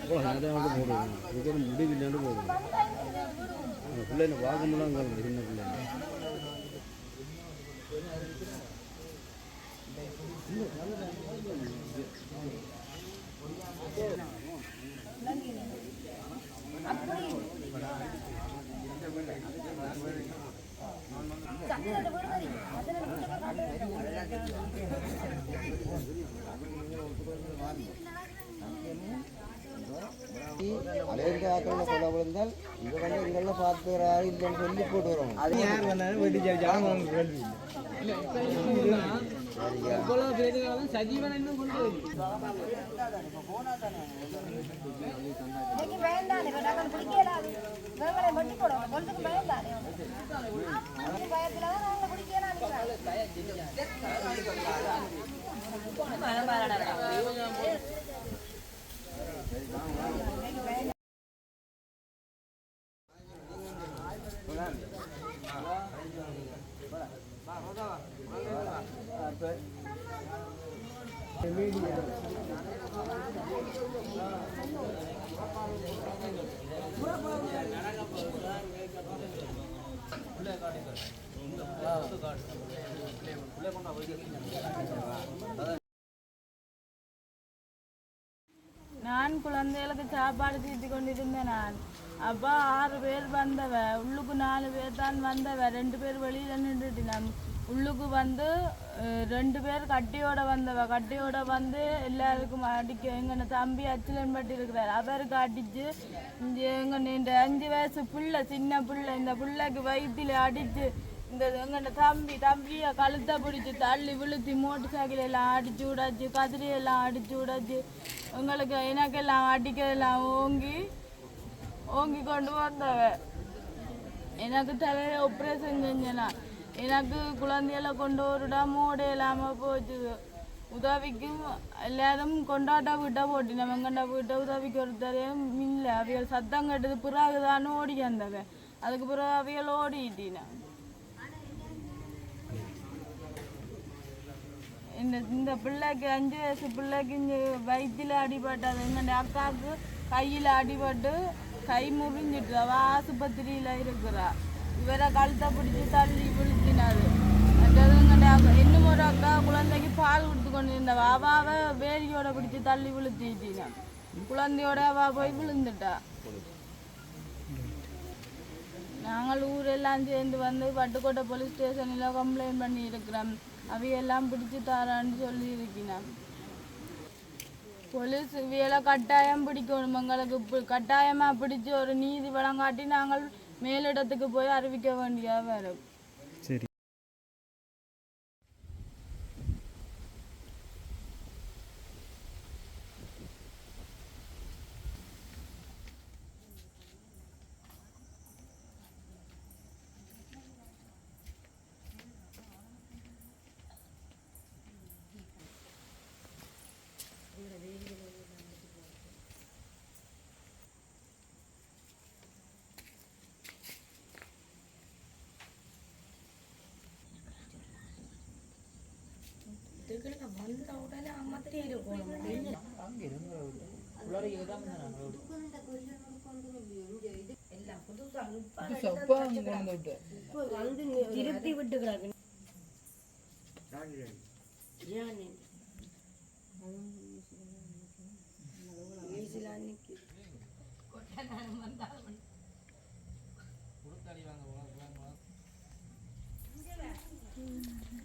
അപ്പോൾ അതാണ് പോടുന്നത് ഇതൊരു உங்கள் பிள்ளைங்க பார்க்கணும்னா உங்களுக்கு சின்ன பிள்ளைங்க. அப்படி வச்சு அமெரிக்க ஆக்களில் கொள்ள விழுந்தால் இங்கே வந்து எங்கெல்லாம் பார்த்துறாரு இல்லைன்னு சொல்லி போட்டு வரும் அது யார் வந்தாலும் வீட்டு பயத்துல ஜாமான் வாங்க கேள்வி இல்லை. எவ்வளவு பேருக்காலும் சஜீவன் இன்னும் கொண்டு வருது குழந்தைகளுக்கு சாப்பாடு தீட்டி கொண்டிருந்தேன் நான். அப்போ ஆறு பேர் வந்தவ உள்ளுக்கு நாலு பேர் தான் வந்தவ ரெண்டு பேர் வெளியில் நின்றுட்டு உள்ளுக்கு வந்து ரெண்டு பேர் கட்டியோட வந்தவ. கட்டியோட வந்து எல்லாருக்கும் அடிக்க எங்கள் தம்பி அச்சிலன் பட்டி இருக்கிறார். அவருக்கு அடிச்சு இங்க எங்க இந்த அஞ்சு வயசு பிள்ளை சின்ன பிள்ளை இந்த பிள்ளைக்கு வயிற்றில் அடித்து இந்த எங்கள்ட தம்பி தம்பியை கழுத்தை பிடிச்சி தள்ளி விழுத்தி மோட்டர் சைக்கிள் எல்லாம் அடிச்சு விடாச்சு கதிரி எல்லாம் அடிச்சு விடாச்சு. எங்களுக்கு எனக்கெல்லாம் அடிக்கிறதெல்லாம் ஓங்கி ஓங்கி கொண்டு வந்தவ. எனக்கு தலையில ஆப்ரேஷன் செஞ்சனா. எனக்கு குழந்தையில கொண்டு வருடா மூடை இல்லாமல் போச்சு. உதவிக்கும் எல்லாரும் கொண்டாட்ட வீட்டை போட்டின வெங்கண்டா வீட்டை உதவிக்கு ஒருத்தரையும் இல்லை அவியல் சத்தம் கட்டுது பிறகுதானே ஓடி வந்தவன் அதுக்கு பிறகு அவியல் ஓடிட்டினா இந்த இந்த பிள்ளைக்கு அஞ்சு வயசு பிள்ளைக்கு இங்கே வயிற்றில் அடிபட்டது. எங்கள் அக்காவுக்கு கையில் அடிபட்டு கை முறிஞ்சிட்டு அவள் ஆஸ்பத்திரியில் இருக்கிறா. இவரை கழுத்தை பிடிச்சி தள்ளி விழுத்தினாரு. இன்னும் ஒரு அக்கா குழந்தைக்கு பால் கொடுத்து கொண்டு இருந்தவா அவாவை வேலியோட பிடிச்சி தள்ளி விழுத்திட்டினா. குழந்தையோட அவா போய் விழுந்துட்டா. நாங்கள் ஊரெல்லாம் சேர்ந்து வந்து பட்டுக்கோட்டை போலீஸ் ஸ்டேஷனில் கம்ப்ளைண்ட் பண்ணி இருக்கிறோம் அவையெல்லாம் பிடிச்சு தரான்னு சொல்லி போலீஸ் வேலை கட்டாயம் பிடிக்கணும் எங்களுக்கு. கட்டாயமாக கட்டாயமா பிடிச்சு ஒரு நீதி வழங்காட்டி நாங்கள் மேலிடத்துக்கு போய் அறிவிக்க வேண்டியதாக வரும். சரி. திருப்பி விட்டுக்கிறாங்க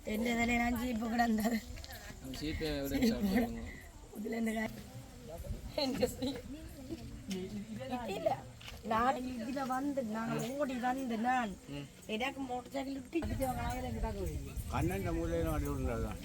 എന്റെ തന്നെ ഞാൻ ജീപ്പ് കിടന്നത് ഇതിലെന്ത് കാര്യം ഇല്ല நான் இதுல வந்து நான் ஓடி வந்து நான் எனக்கு மோட்டர் சைக்கிள் விட்டு கண்ணன் மூலையிலும் அடி விழுந்தாதான்